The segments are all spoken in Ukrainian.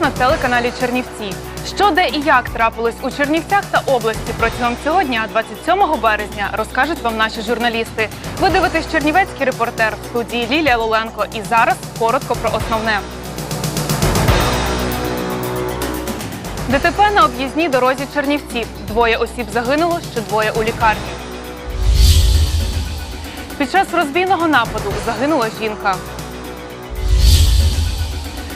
На телеканалі Чернівці. Що, де і як трапилось у Чернівцях та області протягом цього дня, 27 березня, розкажуть вам наші журналісти. Ви дивитесь Чернівецький репортер в студії Лілія Луленко. І зараз коротко про основне. ДТП на об'їзній дорозі Чернівців. Двоє осіб загинуло, ще двоє у лікарні. Під час розбійного нападу загинула жінка.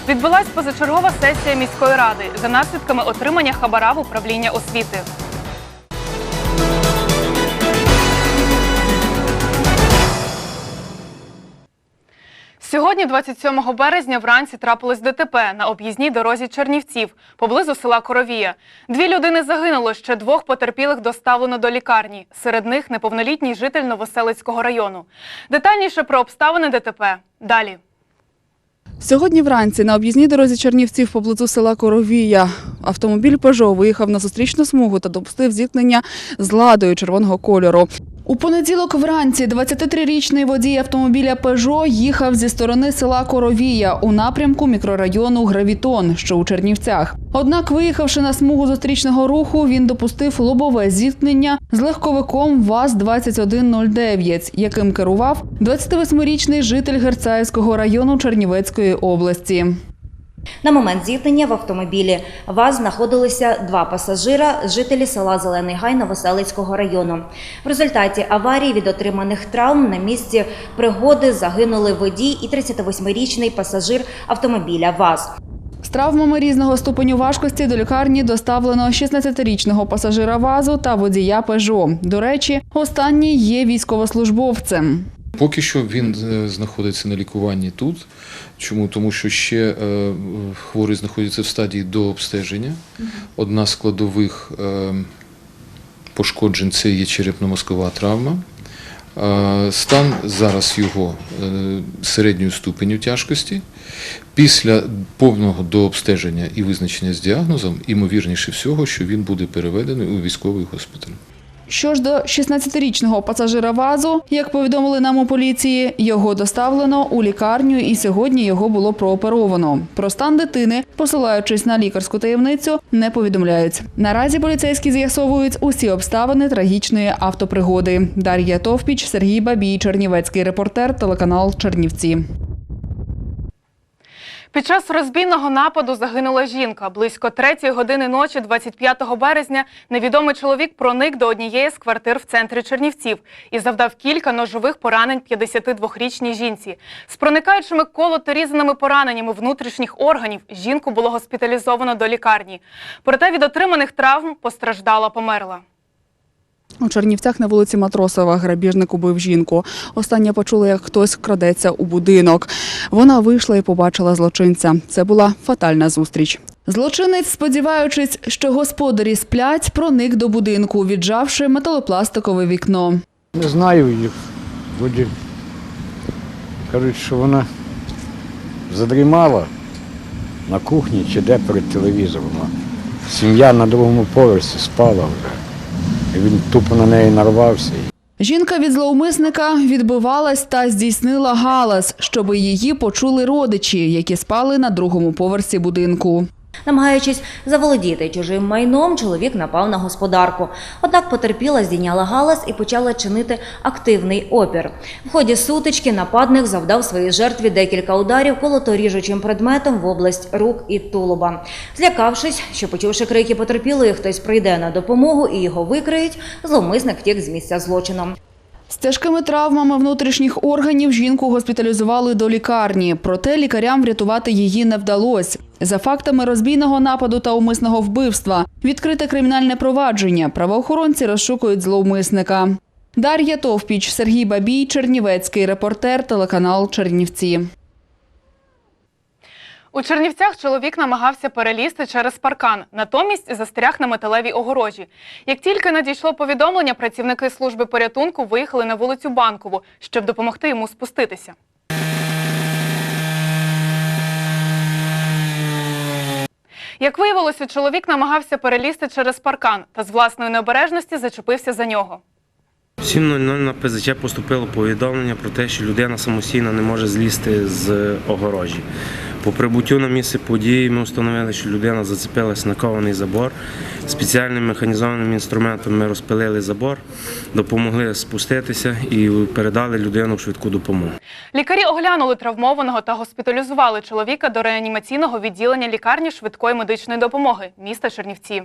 Відбулась позачергова сесія міської ради за наслідками отримання хабара в управління освіти. Сьогодні, 27 березня, вранці трапилось ДТП на об'їзній дорозі Чернівців поблизу села Коровія. Дві людини загинуло, ще двох потерпілих доставлено до лікарні. Серед них неповнолітній житель Новоселицького району. Детальніше про обставини ДТП далі. Сьогодні вранці на об'їзній дорозі Чернівців поблизу села Коровія автомобіль «Пежо» виїхав на зустрічну смугу та допустив зіткнення з ладою червоного кольору. У понеділок вранці 23-річний водій автомобіля «Пежо» їхав зі сторони села Коровія у напрямку мікрорайону Гравітон, що у Чернівцях. Однак, виїхавши на смугу зустрічного руху, він допустив лобове зіткнення з легковиком ВАЗ-2109, яким керував 28-річний житель Герцаївського району Чернівецької області. На момент зіткнення в автомобілі ВАЗ знаходилися два пасажира, жителі села Зелений Гай Новоселицького району. В результаті аварії від отриманих травм на місці пригоди загинули водій і 38-річний пасажир автомобіля ВАЗ. З травмами різного ступеню важкості до лікарні доставлено 16-річного пасажира ВАЗу та водія «Пежо». До речі, останній є військовослужбовцем. Поки що він е, знаходиться на лікуванні тут. Чому? Тому що ще е, хворий знаходиться в стадії дообстеження. Одна з складових е, пошкоджень це є черепно-мозкова травма. Стан зараз його середньої ступеню тяжкості. Після повного дообстеження і визначення з діагнозом, імовірніше всього, що він буде переведений у військовий госпіталь. Що ж до 16-річного пасажира ВАЗу, як повідомили нам у поліції, його доставлено у лікарню і сьогодні його було прооперовано. Про стан дитини, посилаючись на лікарську таємницю, не повідомляють. Наразі поліцейські з'ясовують усі обставини трагічної автопригоди. Дар'я Товпіч, Сергій Бабій, Чернівецький репортер, телеканал Чернівці. Під час розбійного нападу загинула жінка. Близько 3 години ночі, 25 березня, невідомий чоловік проник до однієї з квартир в центрі Чернівців і завдав кілька ножових поранень 52-річній жінці. З проникаючими колото-різаними пораненнями внутрішніх органів жінку було госпіталізовано до лікарні. Проте від отриманих травм постраждала померла. У Чернівцях на вулиці Матросова грабіжник убив жінку. Остання почула, як хтось крадеться у будинок. Вона вийшла і побачила злочинця. Це була фатальна зустріч. Злочинець, сподіваючись, що господарі сплять, проник до будинку, віджавши металопластикове вікно. Не знаю їх. Вроді кажуть, що вона задрімала на кухні чи де перед телевізором. Сім'я на другому поверсі спала вже. Він тупо на неї нарвався. Жінка від зловмисника відбивалась та здійснила галас, щоб її почули родичі, які спали на другому поверсі будинку. Намагаючись заволодіти чужим майном, чоловік напав на господарку. Однак потерпіла, здійняла галас і почала чинити активний опір. В ході сутички нападник завдав своїй жертві декілька ударів колоторіжучим предметом в область рук і тулуба. Злякавшись, що почувши крики потерпілої, хтось прийде на допомогу і його викриють, зловмисник втік з місця злочину. З тяжкими травмами внутрішніх органів жінку госпіталізували до лікарні, проте лікарям врятувати її не вдалося. За фактами розбійного нападу та умисного вбивства відкрите кримінальне провадження. Правоохоронці розшукують зловмисника. Дар'я Товпіч, Сергій Бабій, Чернівецький репортер, телеканал Чернівці. У Чернівцях чоловік намагався перелізти через паркан, натомість застряг на металевій огорожі. Як тільки надійшло повідомлення, працівники служби порятунку виїхали на вулицю Банкову, щоб допомогти йому спуститися. Як виявилося, чоловік намагався перелізти через паркан та з власної необережності зачепився за нього. 7.00 на ПЗЧ поступило повідомлення про те, що людина самостійно не може злізти з огорожі. По прибуттю на місце події ми встановили, що людина зацепилась на кований забор. Спеціальним механізованим інструментом ми розпилили забор, допомогли спуститися і передали людину в швидку допомогу. Лікарі оглянули травмованого та госпіталізували чоловіка до реанімаційного відділення лікарні швидкої медичної допомоги міста Чернівці.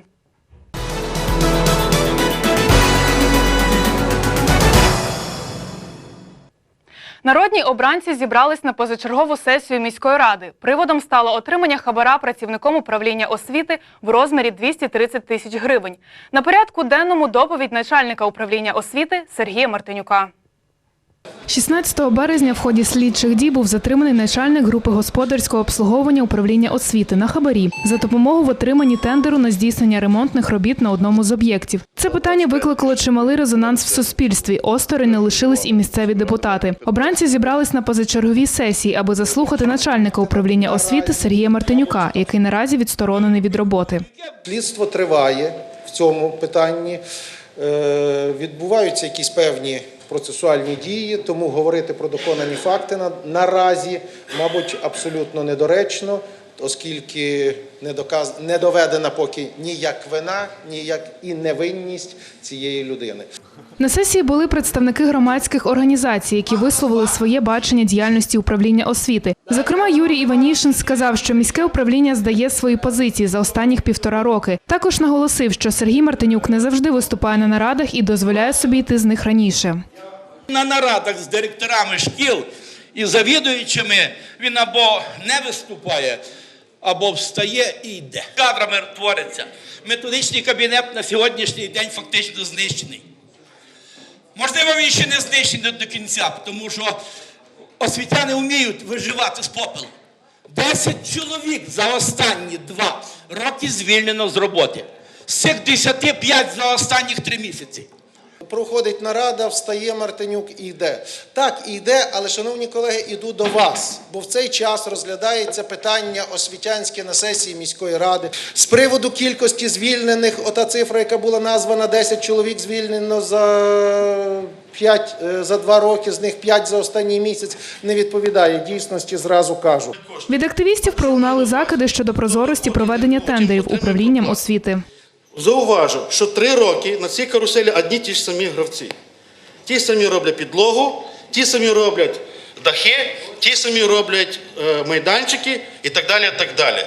Народні обранці зібрались на позачергову сесію міської ради. Приводом стало отримання хабара працівником управління освіти в розмірі 230 тисяч гривень. На порядку денному доповідь начальника управління освіти Сергія Мартинюка. 16 березня в ході слідчих дій був затриманий начальник групи господарського обслуговування управління освіти на хабарі за допомогу в отриманні тендеру на здійснення ремонтних робіт на одному з об'єктів. Це питання викликало чималий резонанс в суспільстві. Осторонь не лишились і місцеві депутати. Обранці зібрались на позачерговій сесії, аби заслухати начальника управління освіти Сергія Мартинюка, який наразі відсторонений від роботи. Слідство триває в цьому питанні. Е, Відбуваються якісь певні процесуальні дії, тому говорити про доконані факти на- наразі, мабуть, абсолютно недоречно, оскільки не, доказ... не доведена поки ніяк вина, ніяк і невинність цієї людини. На сесії були представники громадських організацій, які висловили своє бачення діяльності управління освіти. Зокрема, Юрій Іванішин сказав, що міське управління здає свої позиції за останніх півтора роки. Також наголосив, що Сергій Мартинюк не завжди виступає на нарадах і дозволяє собі йти з них раніше. на нарадах з директорами шкіл і завідуючими він або не виступає, або встає і йде. Кадрами твориться. Методичний кабінет на сьогоднішній день фактично знищений. Можливо, він ще не знищений до кінця, тому що освітяни вміють виживати з попелу. Десять чоловік за останні два роки звільнено з роботи. З цих десяти п'ять за останніх три місяці. Проходить нарада, встає Мартинюк і йде. Так, і йде, але, шановні колеги, іду до вас, бо в цей час розглядається питання освітянське на сесії міської ради. З приводу кількості звільнених, ота цифра, яка була названа, 10 чоловік звільнено за 5, за 2 роки, з них 5 за останній місяць, не відповідає дійсності, зразу кажу. Від активістів пролунали закиди щодо прозорості проведення тендерів управлінням освіти. Зауважу, що три роки на цій каруселі одні ті ж самі гравці. Ті самі роблять підлогу, ті самі роблять дахи, ті самі роблять е, майданчики і так далі. І так далі.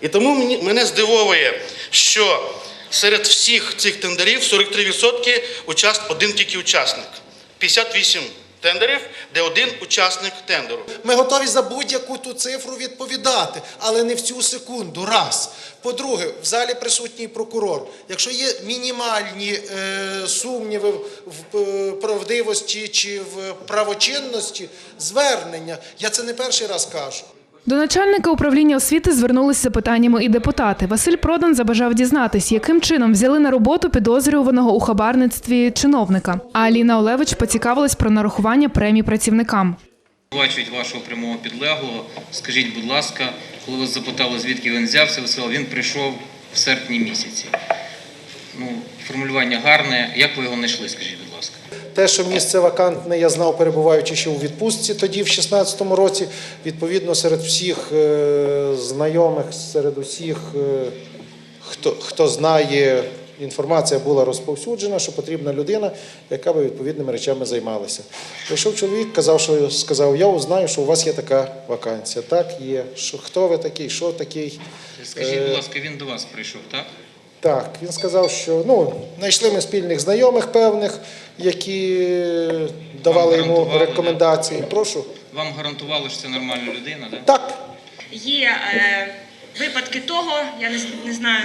І тому мене здивовує, що серед всіх цих тендерів 43% участ, один тільки учасник. 58 тендерів, де один учасник тендеру. Ми готові за будь-яку ту цифру відповідати, але не в цю секунду. Раз. По-друге, в залі присутній прокурор. Якщо є мінімальні е, сумніви в е, правдивості чи в правочинності, звернення. Я це не перший раз кажу. До начальника управління освіти звернулися питаннями і депутати. Василь Продан забажав дізнатись, яким чином взяли на роботу підозрюваного у хабарництві чиновника. А Аліна Олевич поцікавилась про нарахування премій працівникам. Бачить вашого прямого підлеглого. Скажіть, будь ласка, коли вас запитали, звідки він взявся, ви він прийшов в серпні місяці. Ну, формулювання гарне. Як ви його знайшли, скажіть, будь ласка? Те, що місце вакантне, я знав, перебуваючи ще у відпустці тоді, в 16-му році. Відповідно, серед всіх е, знайомих, серед усіх, е, хто, хто знає, інформація була розповсюджена, що потрібна людина, яка би відповідними речами займалася. Прийшов чоловік, казав, що сказав, я знаю, що у вас є така вакансія. Так, є. Що, хто ви такий, що такий? Скажіть, будь ласка, він до вас прийшов, так? Так, він сказав, що ну, знайшли ми спільних знайомих певних, які давали йому гарантували, рекомендації. Прошу. Вам гарантували, що це нормальна людина, так? Так, Є е, випадки того, я не, з- не знаю,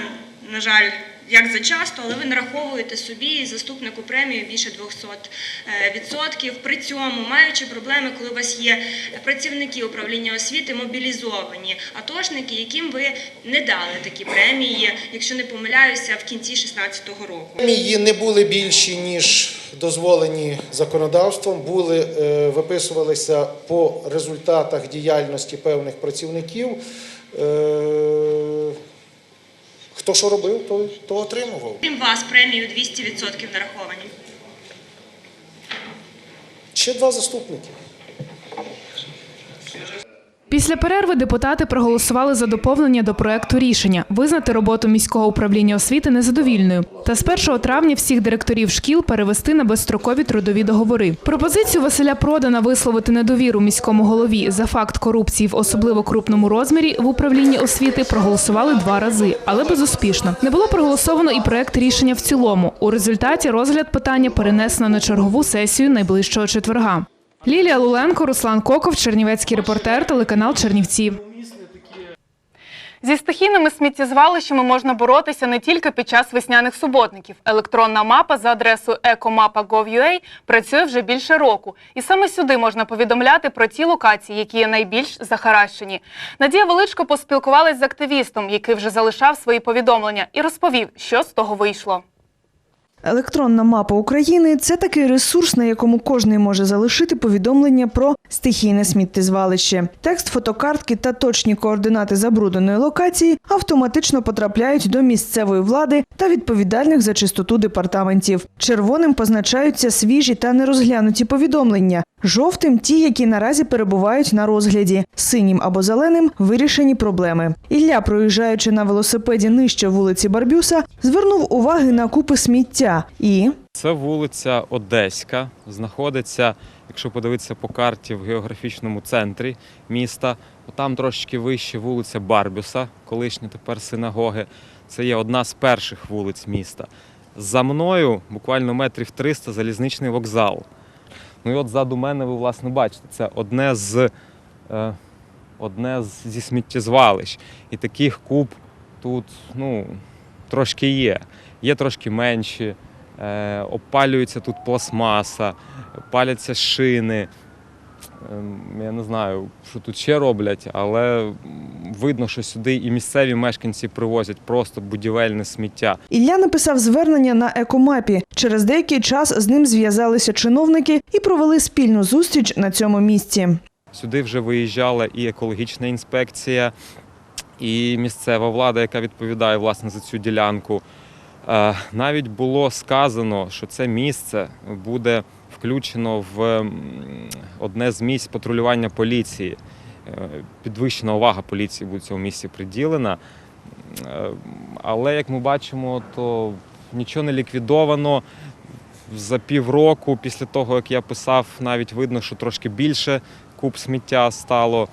на жаль, як за часто, але ви нараховуєте собі заступнику премію більше 200 е, відсотків. При цьому, маючи проблеми, коли у вас є працівники управління освіти мобілізовані, атошники, яким ви не дали такі премії, якщо не помиляюся, в кінці 2016 року. Премії не були більші, ніж дозволені законодавством, були, е, виписувалися по результатах діяльності певних працівників. Хто що робив, то, то отримував. Крім вас, премію 200% нараховані. Ще два заступники. Після перерви депутати проголосували за доповнення до проекту рішення визнати роботу міського управління освіти незадовільною та з 1 травня всіх директорів шкіл перевести на безстрокові трудові договори. Пропозицію Василя Продана висловити недовіру міському голові за факт корупції в особливо крупному розмірі в управлінні освіти проголосували два рази, але безуспішно. Не було проголосовано і проект рішення в цілому. У результаті розгляд питання перенесено на чергову сесію найближчого четверга. Лілія Луленко, Руслан Коков, Чернівецький репортер, телеканал Чернівці. Зі стихійними сміттєзвалищами можна боротися не тільки під час весняних суботників. Електронна мапа за адресою ecomapa.gov.ua працює вже більше року. І саме сюди можна повідомляти про ті локації, які є найбільш захаращені. Надія Величко поспілкувалась з активістом, який вже залишав свої повідомлення, і розповів, що з того вийшло. Електронна мапа України це такий ресурс, на якому кожний може залишити повідомлення про стихійне сміттєзвалище. Текст фотокартки та точні координати забрудненої локації автоматично потрапляють до місцевої влади та відповідальних за чистоту департаментів. Червоним позначаються свіжі та нерозглянуті повідомлення. Жовтим ті, які наразі перебувають на розгляді, синім або зеленим вирішені проблеми. Ілля, проїжджаючи на велосипеді нижче вулиці Барбюса, звернув уваги на купи сміття і Це вулиця Одеська, знаходиться, якщо подивитися по карті, в географічному центрі міста. Там трошечки вище вулиця Барбюса, колишня тепер синагоги. Це є одна з перших вулиць міста. За мною буквально метрів 300 залізничний вокзал. Ну і от ззаду мене ви власне бачите, це одне з е, одне з, зі сміттєзвалищ. І таких куб тут ну, трошки є. Є трошки менші. Е, опалюється тут пластмаса, паляться шини. Ем, Я не знаю, що тут ще роблять, але видно, що сюди і місцеві мешканці привозять просто будівельне сміття. Ілля написав звернення на екомапі. Через деякий час з ним зв'язалися чиновники і провели спільну зустріч на цьому місці. Сюди вже виїжджала і екологічна інспекція, і місцева влада, яка відповідає власне за цю ділянку. Е, Навіть було сказано, що це місце буде включено в одне з місць патрулювання поліції. Е, Підвищена увага поліції буде цьому місці приділена. Е, Але як ми бачимо, то нічого не ліквідовано. За півроку, після того, як я писав, навіть видно, що трошки більше куб сміття стало.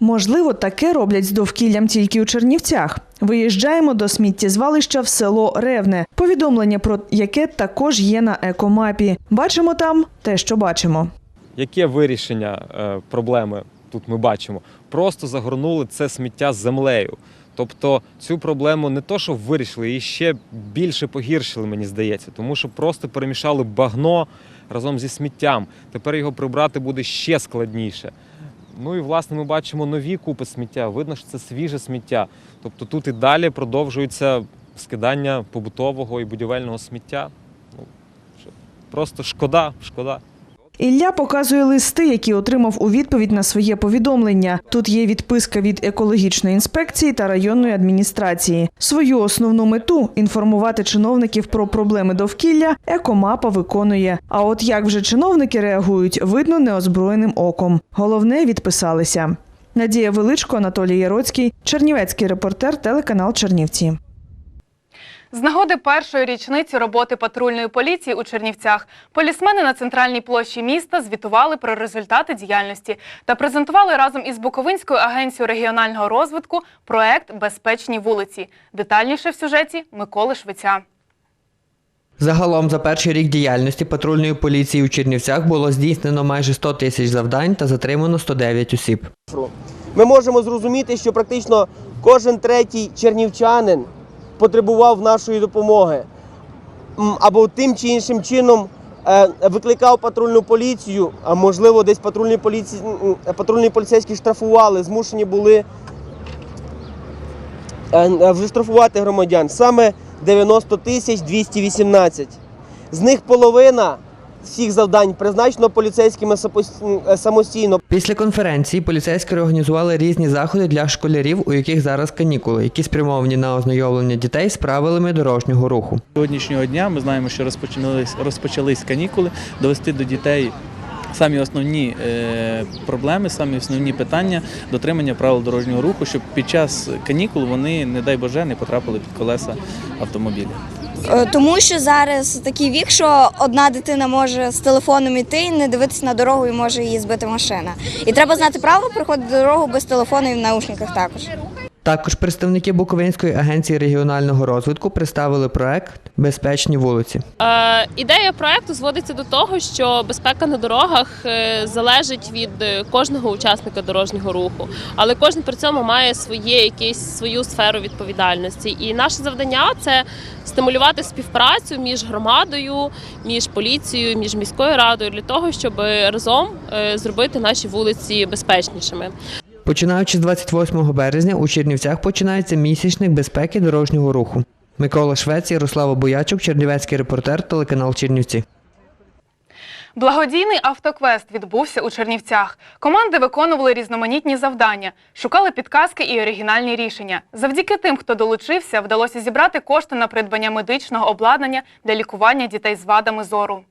Можливо, таке роблять з довкіллям тільки у Чернівцях. Виїжджаємо до сміттєзвалища в село Ревне. Повідомлення про яке також є на екомапі. Бачимо там те, що бачимо. Яке вирішення е, проблеми тут ми бачимо? Просто загорнули це сміття з землею. Тобто цю проблему не то, що вирішили, її ще більше погіршили, мені здається, тому що просто перемішали багно разом зі сміттям. Тепер його прибрати буде ще складніше. Ну і власне ми бачимо нові купи сміття. Видно, що це свіже сміття. Тобто тут і далі продовжується скидання побутового і будівельного сміття. Ну, просто шкода, шкода. Ілля показує листи, які отримав у відповідь на своє повідомлення. Тут є відписка від екологічної інспекції та районної адміністрації. Свою основну мету інформувати чиновників про проблеми довкілля. Екомапа виконує. А от як вже чиновники реагують, видно неозброєним оком. Головне відписалися. Надія Величко, Анатолій Яроцький, Чернівецький репортер, телеканал Чернівці. З нагоди першої річниці роботи патрульної поліції у Чернівцях полісмени на центральній площі міста звітували про результати діяльності та презентували разом із Буковинською агенцією регіонального розвитку проект Безпечні вулиці. Детальніше в сюжеті Миколи Швеця. Загалом за перший рік діяльності патрульної поліції у Чернівцях було здійснено майже 100 тисяч завдань та затримано 109 осіб. Ми можемо зрозуміти, що практично кожен третій чернівчанин потребував нашої допомоги, або тим чи іншим чином е, викликав патрульну поліцію, а можливо, десь патрульні, поліці... патрульні поліцейські штрафували, змушені були е, е, вже штрафувати громадян. Саме 90 тисяч 218. З них половина всіх завдань призначено поліцейськими е, самостійно. Після конференції поліцейські організували різні заходи для школярів, у яких зараз канікули, які спрямовані на ознайомлення дітей з правилами дорожнього руху. Сьогоднішнього дня ми знаємо, що розпочались, розпочались канікули, довести до дітей самі основні е, проблеми, самі основні питання дотримання правил дорожнього руху, щоб під час канікул вони, не дай Боже, не потрапили під колеса автомобіля. Е, Тому що зараз такий вік, що одна дитина може з телефоном іти і не дивитися на дорогу і може її збити машина. І треба знати правила проходити дорогу без телефону і в наушниках також. Також представники Буковинської агенції регіонального розвитку представили проект Безпечні вулиці. Е, ідея проекту зводиться до того, що безпека на дорогах е, залежить від е, кожного учасника дорожнього руху, але кожен при цьому має своє якесь свою сферу відповідальності. І наше завдання це стимулювати співпрацю між громадою, між поліцією, між міською радою для того, щоб разом е, зробити наші вулиці безпечнішими. Починаючи з 28 березня у Чернівцях починається місячник безпеки дорожнього руху. Микола Швець, Ярослава Боячук, Чернівецький репортер, телеканал Чернівці. Благодійний автоквест відбувся у Чернівцях. Команди виконували різноманітні завдання, шукали підказки і оригінальні рішення. Завдяки тим, хто долучився, вдалося зібрати кошти на придбання медичного обладнання для лікування дітей з вадами зору.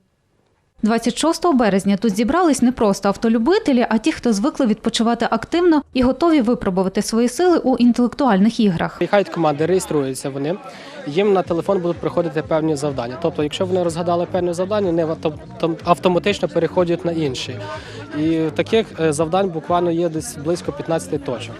26 березня тут зібрались не просто автолюбителі, а ті, хто звикли відпочивати активно і готові випробувати свої сили у інтелектуальних іграх. Приїхають команди, реєструються вони. Їм на телефон будуть приходити певні завдання. Тобто, якщо вони розгадали певне завдання, вони автоматично переходять на інші. І таких е, завдань буквально є десь близько 15 точок.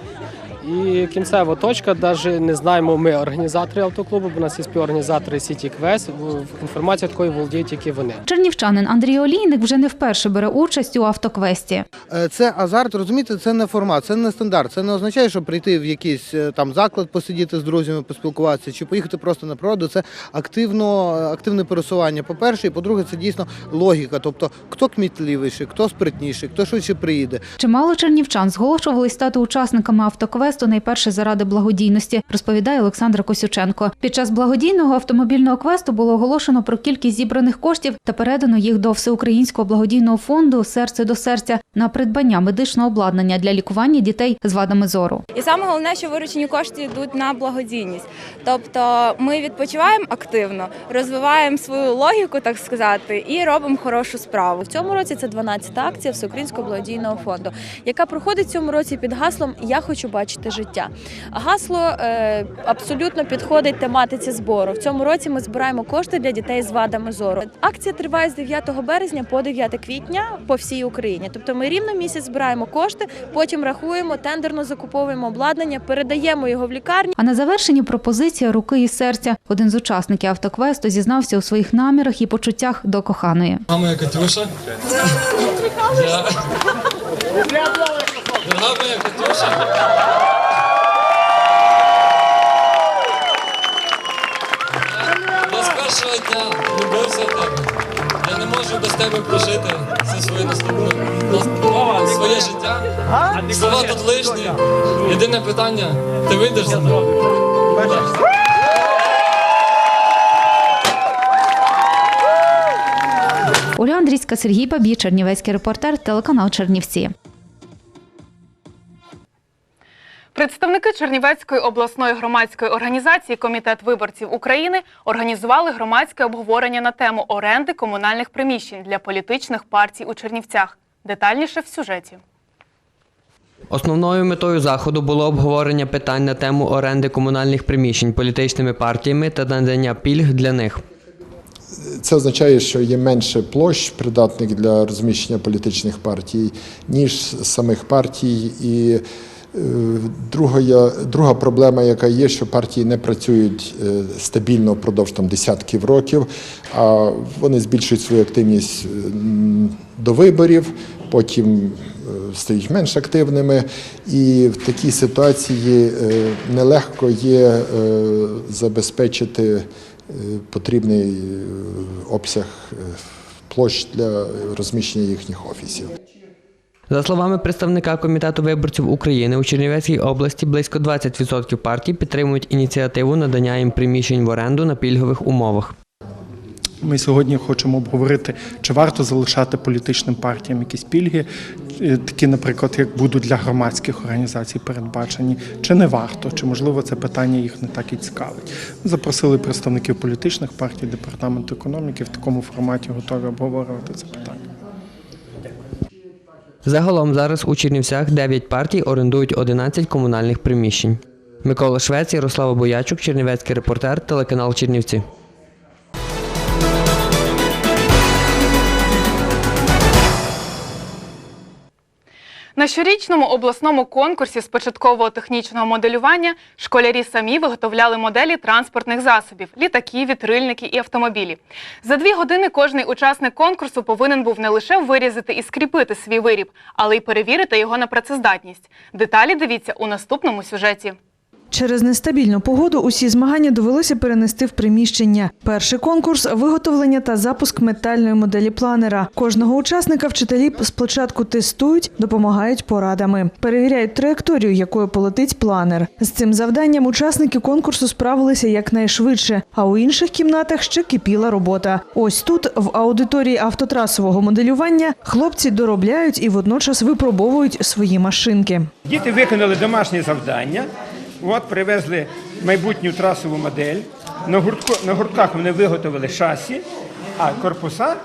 І кінцева точка, навіть не знаємо ми організатори автоклубу, бо у нас є співорганізатори City Quest, в- інформацію такою володіють тільки вони. Чернівчанин Андрій Олійник вже не вперше бере участь у автоквесті. Е, Це азарт, розумієте, це не формат, це не стандарт. Це не означає, що прийти в якийсь е, там заклад, посидіти з друзями, поспілкуватися, чи поїхати просто на природу. Це активно, активне пересування. По-перше, і по-друге, це дійсно логіка. Тобто, хто кмітливіший, хто спритніший, хто швидше приїде. Чимало чернівчан зголошували стати учасниками автоквесту найперше заради благодійності, розповідає Олександра Косюченко. Під час благодійного автомобільного квесту було оголошено про кількість зібраних коштів та передано їх до всеукраїнського благодійного фонду Серце до серця на придбання медичного обладнання для лікування дітей з вадами зору. І саме головне, що виручені кошти йдуть на благодійність. Тобто ми відпочиваємо активно, розвиваємо свою логіку, так сказати, і робимо хорошу справу. В цьому році це 12-та акція Всеукраїнського благодійного фонду, яка проходить в цьому році під гаслом Я хочу бачити життя. Гасло е, абсолютно підходить тематиці збору. В цьому році ми збираємо кошти для дітей з вадами зору. Акція триває з 9 березня по 9 квітня по всій Україні. Тобто ми рівно місяць збираємо кошти, потім рахуємо, тендерно закуповуємо обладнання, передаємо його в лікарні. А на завершенні пропозиція руки і серця. Один з учасників автоквесту зізнався у своїх намірах і почуттях до коханої. Мама я Катюша. Я... Дорога моя Катюша. Не без тебе прожити все своє наступне своє життя. Слова тут лишні. Єдине питання, ти вийдеш за мене? Оля Андрійська, Сергій Бабій, Чернівецький репортер, телеканал Чернівці. Представники Чернівецької обласної громадської організації Комітет виборців України організували громадське обговорення на тему оренди комунальних приміщень для політичних партій у Чернівцях. Детальніше в сюжеті. Основною метою заходу було обговорення питань на тему оренди комунальних приміщень політичними партіями та надання пільг для них. Це означає, що є менше площ придатних для розміщення політичних партій, ніж самих партій. І друга, друга проблема, яка є, що партії не працюють е, стабільно впродовж там, десятків років, а вони збільшують свою активність до виборів, потім е, стають менш активними, і в такій ситуації е, нелегко є е, забезпечити е, потрібний е, обсяг е, площ для розміщення їхніх офісів. За словами представника комітету виборців України у Чернівецькій області, близько 20% партій підтримують ініціативу надання їм приміщень в оренду на пільгових умовах. Ми сьогодні хочемо обговорити, чи варто залишати політичним партіям якісь пільги, е, такі, наприклад, як будуть для громадських організацій передбачені, чи не варто, чи можливо це питання їх не так і цікавить. Ми запросили представників політичних партій, департаменту економіки в такому форматі готові обговорювати це питання. Загалом зараз у Чернівцях 9 партій орендують 11 комунальних приміщень. Микола Швець, Ярослава Боячук, Чернівецький репортер, телеканал Чернівці. На щорічному обласному конкурсі з початкового технічного моделювання школярі самі виготовляли моделі транспортних засобів літаки, вітрильники і автомобілі. За дві години кожний учасник конкурсу повинен був не лише вирізати і скріпити свій виріб, але й перевірити його на працездатність. Деталі дивіться у наступному сюжеті. Через нестабільну погоду усі змагання довелося перенести в приміщення. Перший конкурс виготовлення та запуск метальної моделі планера. Кожного учасника вчителі спочатку тестують, допомагають порадами, перевіряють траєкторію, якою полетить планер. З цим завданням учасники конкурсу справилися якнайшвидше. А у інших кімнатах ще кипіла робота. Ось тут, в аудиторії автотрасового моделювання, хлопці доробляють і водночас випробовують свої машинки. Діти виконали домашнє завдання. От привезли майбутню трасову модель. На, гуртку, на гуртках вони виготовили шасі, а корпуса,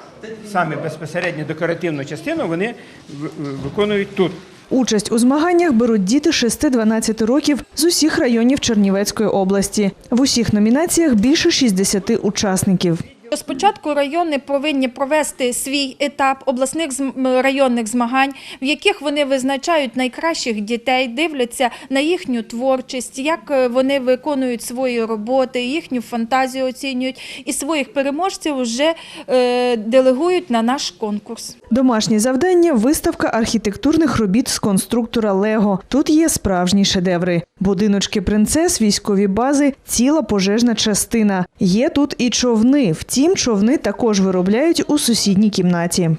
саме безпосередньо декоративну частину, вони виконують тут. Участь у змаганнях беруть діти 6-12 років з усіх районів Чернівецької області. В усіх номінаціях більше 60 учасників. Спочатку райони повинні провести свій етап обласних районних змагань, в яких вони визначають найкращих дітей, дивляться на їхню творчість, як е, вони виконують свої роботи, їхню фантазію оцінюють, і своїх переможців вже е, делегують на наш конкурс. Домашнє завдання виставка архітектурних робіт з конструктора Лего. Тут є справжні шедеври: будиночки принцес, військові бази, ціла пожежна частина. Є тут і човни. Втім, човни також виробляють у сусідній кімнаті.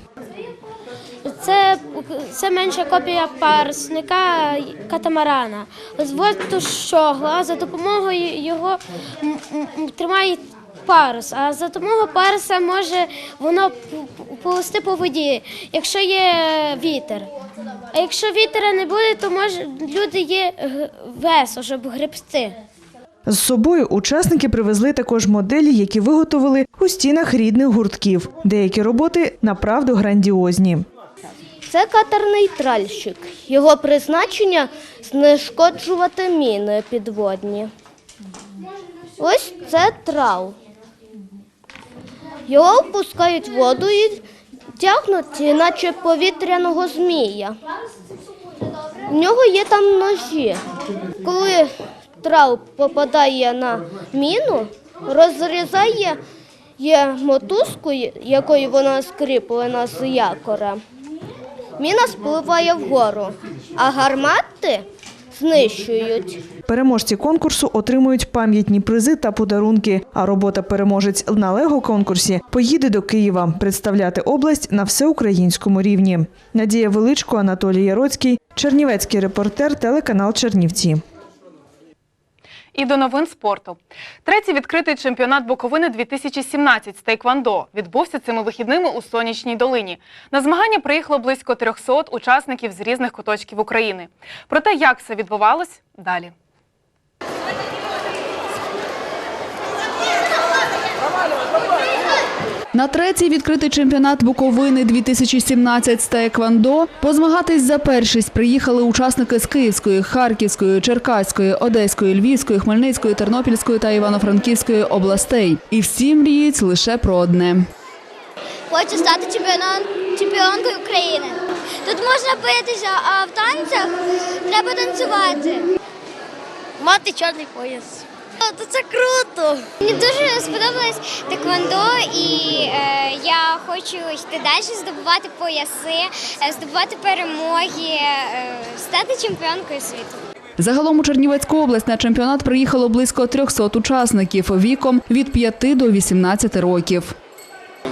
Це, це менша копія парусника катамарана. Зводь щогла, за допомогою його тримає парус, а за допомогою паруса може воно повести по воді, якщо є вітер. А якщо вітера не буде, то може люди є весо, щоб гребсти. З собою учасники привезли також моделі, які виготовили у стінах рідних гуртків. Деякі роботи направду грандіозні. Це катер-нейтральщик. Його призначення знешкоджувати міни підводні. Ось це трал. Його впускають в воду і тягнуть, наче повітряного змія. В нього є там ножі. Коли трал попадає на міну, розрізає мотузку, якою вона скріплена з якора. Міна спливає вгору, а гармати знищують. Переможці конкурсу отримують пам'ятні призи та подарунки. А робота переможець на лего конкурсі поїде до Києва представляти область на всеукраїнському рівні. Надія Величко, Анатолій Яроцький, Чернівецький репортер, телеканал Чернівці. І до новин спорту. Третій відкритий чемпіонат Буковини 2017 з Тейквандо відбувся цими вихідними у Сонячній долині. На змагання приїхало близько 300 учасників з різних куточків України. Про те, як все відбувалось, далі. На третій відкритий чемпіонат Буковини 2017 з Таеквондо позмагатись за першість приїхали учасники з Київської, Харківської, Черкаської, Одеської, Львівської, Хмельницької, Тернопільської та Івано-Франківської областей. І всі мріють лише про одне. Хочу стати чемпіоном, чемпіонкою України. Тут можна битися, а в танцях треба танцювати. Мати чорний пояс. То це круто. Мені дуже сподобалось теквондо, і е, я хочу йти далі, здобувати пояси, е, здобувати перемоги, е, стати чемпіонкою світу. Загалом у Чернівецьку область на чемпіонат приїхало близько 300 учасників віком від 5 до 18 років.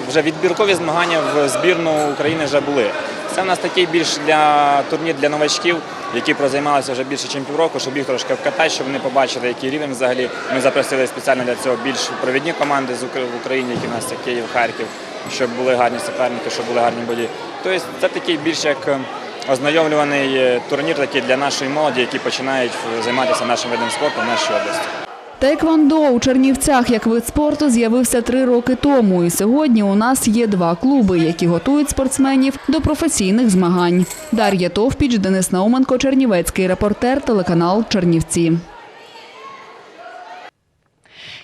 Вже відбіркові змагання в збірну України вже були. Це в нас такий більш для турнір для новачків, які прозаймалися вже більше, ніж півроку, щоб їх трошки вкатати, щоб вони побачили, який рівень взагалі. Ми запросили спеціально для цього більш провідні команди з Укра- в Україні, які в нас це Київ, Харків, щоб були гарні суперники, щоб були гарні бої. Тобто це такий більш як е, ознайомлюваний е, турнір такий для нашої молоді, які починають е, займатися нашим видом спорту в нашій області. Тейквондо у Чернівцях як вид спорту з'явився три роки тому. І сьогодні у нас є два клуби, які готують спортсменів до професійних змагань. Дар'я Товпіч, Денис Науменко, Чернівецький репортер, телеканал Чернівці.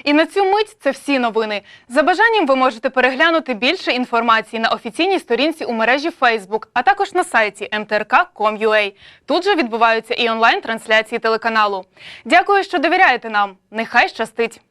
І на цю мить це всі новини. За бажанням ви можете переглянути більше інформації на офіційній сторінці у мережі Facebook, а також на сайті mtrk.com.ua. Тут же відбуваються і онлайн-трансляції телеканалу. Дякую, що довіряєте нам. Нехай щастить!